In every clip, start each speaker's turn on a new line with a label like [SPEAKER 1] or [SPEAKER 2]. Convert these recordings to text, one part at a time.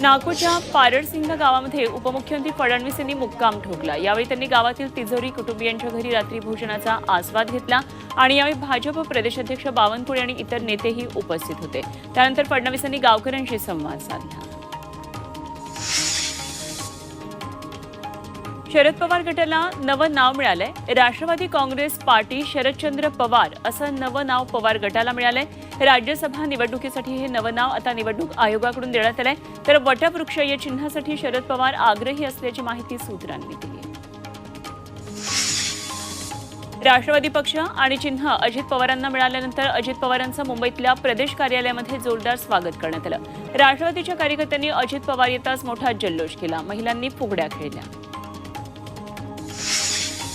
[SPEAKER 1] नागपूरच्या पारडसिंग गावामध्ये उपमुख्यमंत्री फडणवीस यांनी मुक्काम ठोकला. यावेळी त्यांनी गावातील तिजोरी कुटुंबियांच्या घरी रात्री भोजनाचा आस्वाद घेतला आणि यावेळी भाजप प्रदेशाध्यक्ष बावनकुळे आणि इतर नेतेही उपस्थित होते. त्यानंतर फडणवीस यांनी गावकऱ्यांशी संवाद साधला. शरद पवार गटाला नवं नाव मिळालंय. राष्ट्रवादी काँग्रेस पार्टी शरदचंद्र पवार असं नवं नाव पवार गटाला मिळालंय. राज्यसभा निवडणुकीसाठी हे नवं नाव आता निवडणूक आयोगाकडून देण्यात आलंय. तर वटवृक्ष या चिन्हासाठी शरद पवार आग्रही असल्याची माहिती सूत्रांनी दिली राष्ट्रवादी पक्ष आणि चिन्ह अजित पवारांना मिळाल्यानंतर अजित पवारांचं मुंबईतल्या प्रदेश कार्यालयामध्ये जोरदार स्वागत करण्यात आलं. राष्ट्रवादीच्या कार्यकर्त्यांनी अजित पवार येताच मोठा जल्लोष केला. महिलांनी फुगड्या खेळल्या.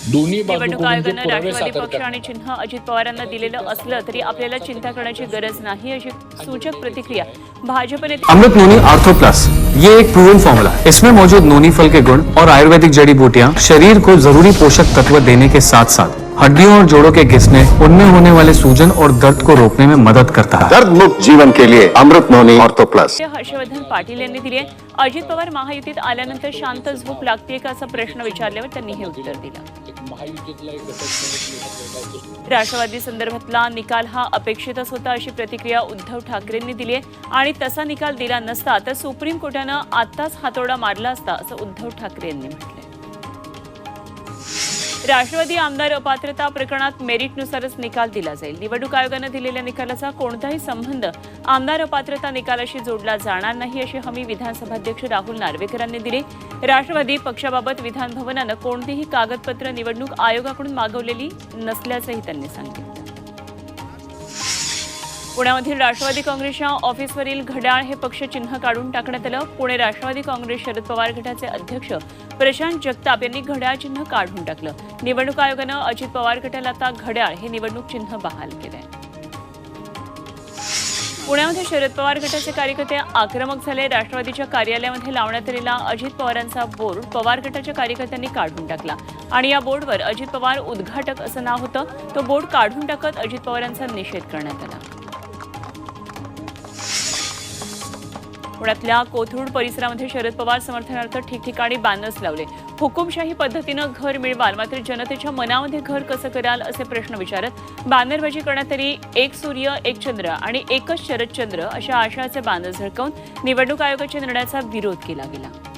[SPEAKER 2] दोन्ही
[SPEAKER 1] निवडणूक आयोगानं राष्ट्रवादी पक्ष आणि चिन्ह अजित पवारांना दिलेलं असलं तरी आपल्याला चिंता करण्याची गरज नाही अशी सूचक प्रतिक्रिया भाजप नेते
[SPEAKER 3] अमृत नोनी आर्थो प्लस. ये एक प्रूवन फॉर्मूला इसमें मौजूद नोनी फल के गुण और आयुर्वेदिक जड़ी बूटियाँ शरीर को जरूरी पोषक तत्व देने के साथ साथ हड्डियों और जोड़ों के घिसने उनमें होने वाले सूजन और दर्द को रोकने में मदद करता है।
[SPEAKER 4] दर्द मुक्त जीवन के लिए Amrut noni ortho plus.
[SPEAKER 1] Harshvardhan Patil यांनी दिली अजित पवार महायुतीत आल्यानंतर शांत झोप लागते का असा प्रश्न विचारल्यावर त्यांनी हे उत्तर दिलं.
[SPEAKER 2] महायुतीतला एक घटक
[SPEAKER 1] राष्ट्रवादी संदर्भातला निकाल हा अपेक्षितच होता अशी प्रतिक्रिया उद्धव ठाकरेंनी दिली आहे. आणि तसा निकाल दिला नसता तर सुप्रीम कोर्टानं आताच हातोडा मारला असता असं उद्धव ठाकरे यांनी म्हटलं राष्ट्रवादी आमदार अपात्रता प्रकरणात मेरिटनुसारच निकाल दिला जाईल. निवडणूक आयोगानं दिलेल्या निकालाचा कोणताही संबंध आमदार अपात्रता निकालाशी जोडला जाणार नाही अशी हमी विधानसभाध्यक्ष राहुल नार्वेकरांनी दिली. राष्ट्रवादी पक्षाबाबत विधान भवनानं कोणतीही कागदपत्र निवडणूक आयोगाकडून मागवलेली नसल्याचंही त्यांनी सांगितलं. पुण्यामधील राष्ट्रवादी काँग्रेसच्या ऑफिसवरील घड्याळ हे पक्ष चिन्ह काढून टाकण्यात आलं. पुणे राष्ट्रवादी काँग्रेस शरद पवार गटाचे अध्यक्ष प्रशांत जगताप यांनी घड्याळ चिन्ह काढून टाकलं. निवडणूक आयोगानं अजित पवार गटाला आता घड्याळ हे निवडणूक चिन्ह बहाल केलंय. पुण्यामध्ये शरद पवार गटाचे कार्यकर्ते आक्रमक झाले. राष्ट्रवादीच्या कार्यालयामध्ये लावण्यात आलेला अजित पवारांचा बोर्ड पवार गटाच्या कार्यकर्त्यांनी काढून टाकला. आणि या बोर्डवर अजित पवार उद्घाटक असं नाव होतं. तो बोर्ड काढून टाकत अजित पवारांचा निषेध करण्यात आला. पुण्यातल्या कोथरूड परिसरामध्ये शरद पवार समर्थनार्थ ठिकठिकाणी बॅनर्स लावले. हुकुमशाही पद्धतीनं घर मिळवाल मात्र जनतेच्या मनामध्ये घर कसं कराल असे प्रश्न विचारत बॅनरबाजी करण्यात आली एक सूर्य एक चंद्र आणि एकच शरदचंद्र अशा आशयाचे बॅनर झळकवून निवडणूक आयोगाच्या निर्णयाचा विरोध केला गेला.